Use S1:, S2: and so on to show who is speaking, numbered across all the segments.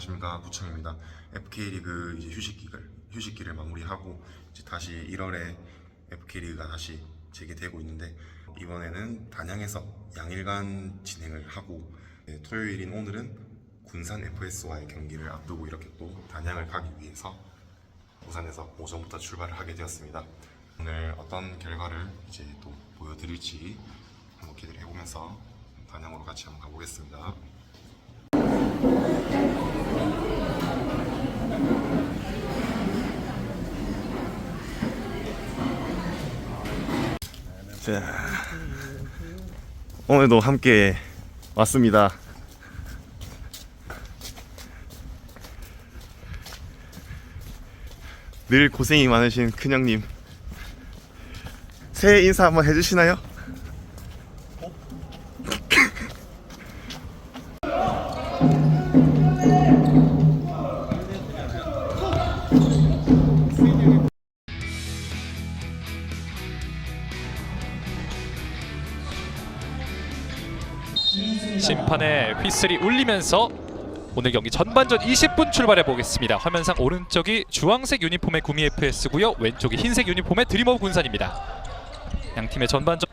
S1: 안녕하십니까 구청입니다. FK리그 이제 휴식기를 휴식기를 마무리하고 이제 다시 1월에 FK리그가 다시 재개되고 있는데 이번에는 단양에서 양일간 진행을 하고 네, 토요일인 오늘은 군산 FS와의 경기를 앞두고 이렇게 또 단양을 가기 위해서 부산에서 오전부터 출발을 하게 되었습니다. 오늘 어떤 결과를 이제 또 보여드릴지 한번 기대를 해보면서 단양으로 같이 한번 가보겠습니다. 자, 오늘도 함께 왔습니다. 늘 고생이 많으신 큰형님. 새해 인사 한번 해주시나요?
S2: 심판의 휘슬이 울리면서 오늘 경기 전반전 20분 출발해 보겠습니다. 화면상 오른쪽이 주황색 유니폼의 구미 FS고요. 왼쪽이 흰색 유니폼의 드리머 군산입니다. 양 팀의 전반전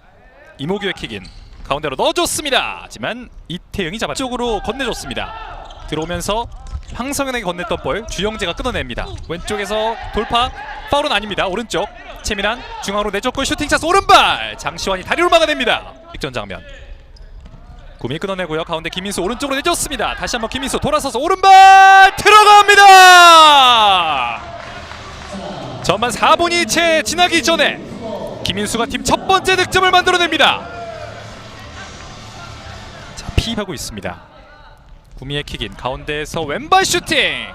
S2: 이모규의 킥인 가운데로 넣어줬습니다. 하지만 이태영이 잡아 쪽으로 건네줬습니다. 들어오면서 황성현에게 건넸던 볼 주영재가 끊어냅니다. 왼쪽에서 돌파 파울은 아닙니다. 오른쪽 최민환 중앙으로 내줬고 슈팅 찬스 오른발 장시환이 다리로 막아냅니다. 직전 장면 구미 끊어내고요. 가운데 김민수 오른쪽으로 내줬습니다. 다시 한번 김민수 돌아서서 오른발 들어갑니다. 전반 4분이 채 지나기 전에 김민수가 팀 첫 번째 득점을 만들어냅니다. 자 피하고 있습니다. 구미의 킥인 가운데에서 왼발 슈팅.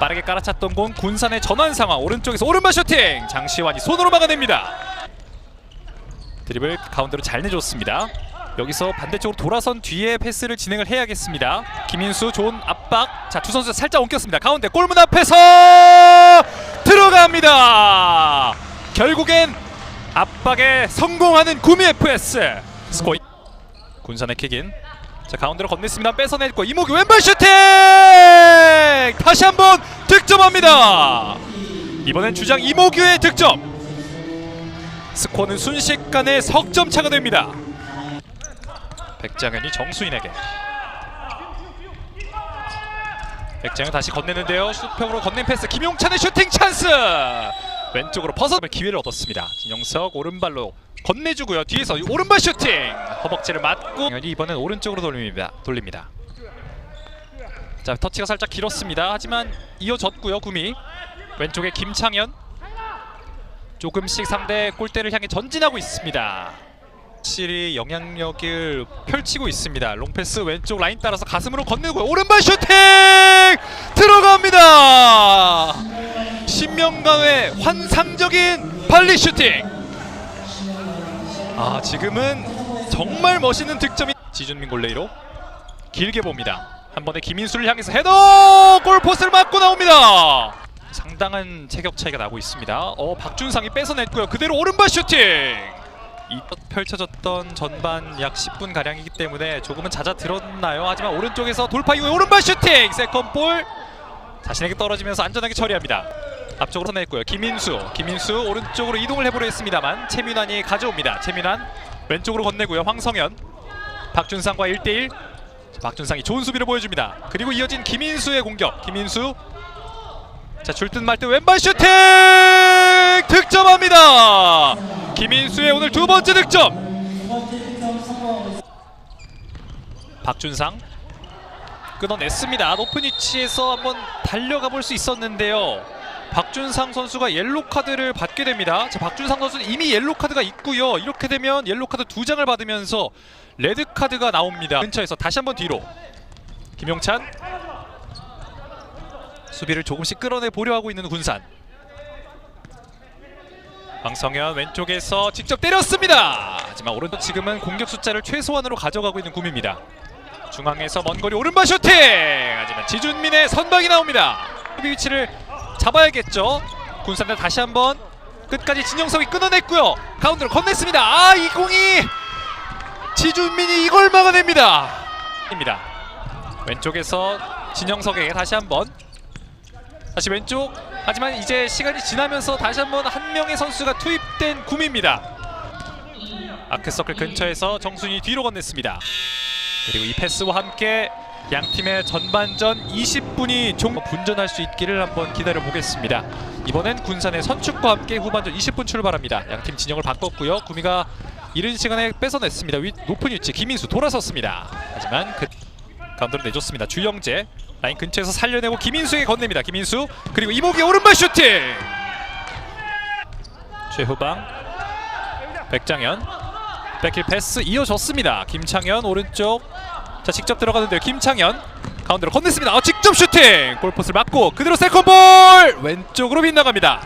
S2: 빠르게 깔아찼던 공 군산의 전환 상황 오른쪽에서 오른발 슈팅 장시환이 손으로 막아냅니다. 드리블 가운데로 잘 내줬습니다. 여기서 반대쪽으로 돌아선 뒤에 패스를 진행을 해야겠습니다. 김인수 좋은 압박. 자, 두 선수 살짝 옮겼습니다. 가운데 골문 앞에서 들어갑니다. 결국엔 압박에 성공하는 구미 FS. 스코이 군산의 킥인. 자, 가운데로 건넸습니다. 뺏어냈고 이목이 왼발 슈팅! 다시 한번 득점합니다. 이번엔 주장 이모규의 득점. 스코어는 순식간에 석점 차가 됩니다. 백장현이 정수인에게. 백장현 다시 건네는데요. 수평으로 건넨 패스. 김용찬의 슈팅 찬스! 왼쪽으로 퍼서 기회를 얻었습니다. 진영석 오른발로 건네주고요. 뒤에서 오른발 슈팅! 허벅지를 맞고 이번엔 오른쪽으로 돌립니다. 돌립니다. 자 터치가 살짝 길었습니다. 하지만 이어졌고요 구미. 왼쪽에 김창현. 조금씩 상대 골대를 향해 전진하고 있습니다 확실히 영향력을 펼치고 있습니다. 롱패스 왼쪽 라인 따라서 가슴으로 건네고 오른발 슈팅 들어갑니다. 신명강의 환상적인 발리 슈팅. 아 지금은 정말 멋있는 득점이 지준민 골레이로 길게 봅니다. 한 번에 김인수를 향해서 헤더 골포스를 맞고 나옵니다. 상당한 체격 차이가 나고 있습니다. 어 박준상이 뺏어냈고요. 그대로 오른발 슈팅. 이 펼쳐졌던 전반 약 10분 가량이기 때문에 조금은 잦아들었나요? 하지만 오른쪽에서 돌파 이후에 오른발 슈팅 세컨볼 자신에게 떨어지면서 안전하게 처리합니다. 앞쪽으로 냈고요. 김민수, 김민수 오른쪽으로 이동을 해보려 했습니다만 최민환이 가져옵니다. 최민환 왼쪽으로 건네고요. 황성현, 박준상과 1대1 박준상이 좋은 수비를 보여줍니다. 그리고 이어진 김민수의 공격. 김민수 자 줄듯 말듯 왼발 슈팅 득점합니다. 김인수의 오늘 두 번째 득점. 박준상 끊어냈습니다. 높은 위치에서 한번 달려가 볼 수 있었는데요. 박준상 선수가 옐로 카드를 받게 됩니다. 자, 박준상 선수는 이미 옐로 카드가 있고요. 이렇게 되면 옐로 카드 두 장을 받으면서 레드 카드가 나옵니다. 근처에서 다시 한번 뒤로 김용찬 수비를 조금씩 끌어내 보려 하고 있는 군산. 황성현 왼쪽에서 직접 때렸습니다. 하지만 오른쪽 지금은 공격 숫자를 최소한으로 가져가고 있는 구미입니다. 중앙에서 먼 거리 오른발 슈팅! 하지만 지준민의 선박이 나옵니다. 수비 위치를 잡아야겠죠. 군산대 다시 한번 끝까지 진영석이 끊어냈고요. 가운데로 건넸습니다. 아, 이 공이 지준민이 이걸 막아냅니다. 입니다. 왼쪽에서 진영석에게 다시 한번 다시 왼쪽 하지만 이제 시간이 지나면서 다시 한번 한 명의 선수가 투입된 구미입니다 아크서클 근처에서 정순이 뒤로 건넸습니다 그리고 이 패스와 함께 양 팀의 전반전 20분이 종 분전할 수 있기를 한번 기다려 보겠습니다. 이번엔 군산의 선축과 함께 후반전 20분 출발합니다. 양 팀 진영을 바꿨고요. 구미가 이른 시간에 뺏어냈습니다. 위, 높은 위치 김인수 돌아섰습니다. 하지만 그 가운데로 내줬습니다. 주영재 라인 근처에서 살려내고 김인수에게 건넵니다. 김인수 그리고 이목의 오른발 슈팅 최후방 백장현 백힐 패스 이어졌습니다. 김창현 오른쪽 자 직접 들어가는데요. 김창현 가운데로 건넸습니다. 어, 직접 슈팅 골포스를 맞고 그대로 세컨볼 왼쪽으로 빗나갑니다.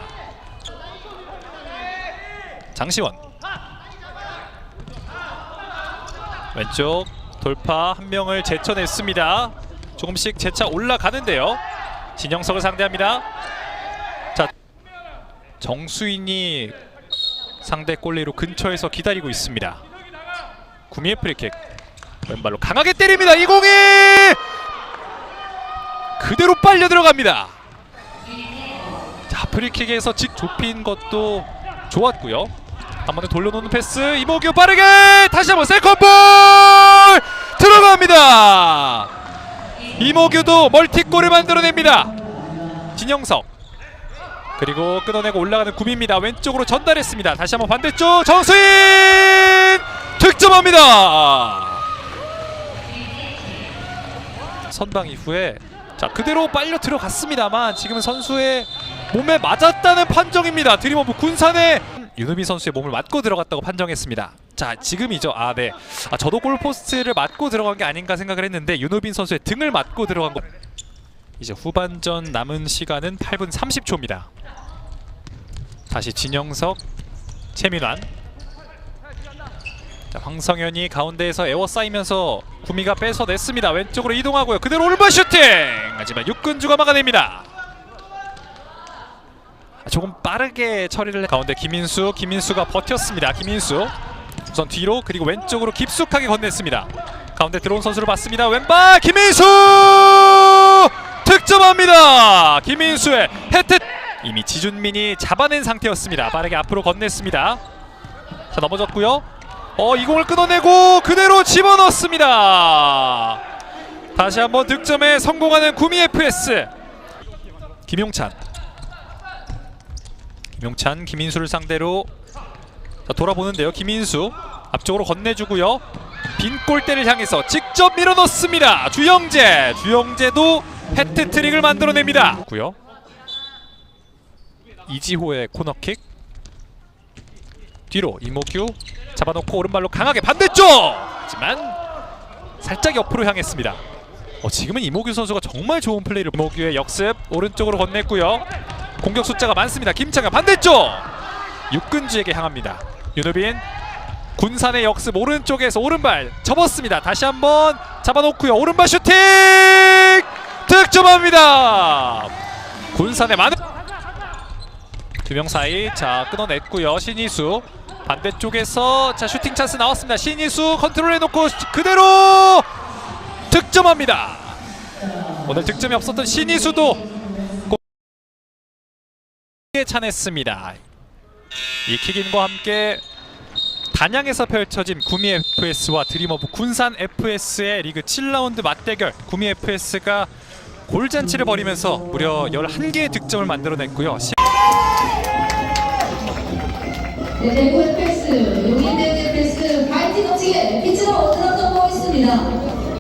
S2: 장시원 왼쪽 돌파 한 명을 제쳐냈습니다. 조금씩 재차 올라가는데요. 진영석을 상대합니다. 자 정수인이 상대 골리로 근처에서 기다리고 있습니다. 구미의 프리킥 왼발로 강하게 때립니다. 이 공이 그대로 빨려 들어갑니다. 자 프리킥에서 직 좁힌 것도 좋았고요. 한 번에 돌려놓는 패스 이모규 빠르게 다시 한번 세컨볼 들어갑니다. 이모규도 멀티골을 만들어냅니다. 진영석 그리고 끊어내고 올라가는 구미입니다. 왼쪽으로 전달했습니다. 다시 한번 반대쪽 정수인 득점합니다. 선방 이후에 자 그대로 빨려 들어갔습니다만 지금은 선수의 몸에 맞았다는 판정입니다. 드림오브 군산의 윤우빈 선수의 몸을 맞고 들어갔다고 판정했습니다. 자 지금이죠. 아 네. 아 저도 골포스트를 맞고 들어간 게 아닌가 생각을 했는데 윤우빈 선수의 등을 맞고 들어간 거. 이제 후반전 남은 시간은 8분 30초입니다. 다시 진영석, 최민환. 자, 황성현이 가운데에서 에워싸이면서 구미가 뺏어냈습니다. 왼쪽으로 이동하고요. 그대로 오른발 슈팅! 하지만 육근주가 막아냅니다. 아, 조금 빠르게 처리를 해- 가운데 김인수, 김인수가 버텼습니다. 김인수 우선 뒤로 그리고 왼쪽으로 깊숙하게 건넸습니다. 가운데 들어온 선수를 봤습니다. 왼발 김인수 득점합니다. 김인수의 헤트 이미 지준민이 잡아낸 상태였습니다. 빠르게 앞으로 건넸습니다. 자 넘어졌고요. 어, 이 공을 끊어내고 그대로 집어넣습니다. 다시 한번 득점에 성공하는 구미 FS. 김용찬. 김용찬, 김인수를 상대로 자, 돌아보는데요. 김인수 앞쪽으로 건네주고요. 빈 골대를 향해서 직접 밀어넣습니다. 주영재, 주영재도 해트트릭을 만들어냅니다. 고요. 이지호의 코너킥. 뒤로 이모규 잡아놓고 오른발로 강하게 반대쪽! 하지만 살짝 옆으로 향했습니다. 어, 지금은 이모규 선수가 정말 좋은 플레이를 이모규의 역습 오른쪽으로 건넸고요. 공격 숫자가 많습니다. 김창현 반대쪽! 육근주에게 향합니다. 윤우빈 군산의 역습 오른쪽에서 오른발 접었습니다. 다시 한번 잡아놓고요. 오른발 슈팅! 득점합니다. 군산의 많은 두 명 사이 자 끊어냈고요. 신이수 반대쪽에서 자 슈팅 찬스 나왔습니다. 신이수 컨트롤 해놓고 그대로 득점합니다. 오늘 득점이 없었던 신이수도 골에 차냈습니다. 이 킥인과 함께 단양에서 펼쳐진 구미 FS와 드림오브 군산 FS의 리그 7라운드 맞대결. 구미 FS가 골잔치를 벌이면서 무려 11개의 득점을 만들어냈고요
S3: 네, 대구의 패스, 용인대구의 패스, 파이팅 넘치게 빛으로 들었던 보겠습니다.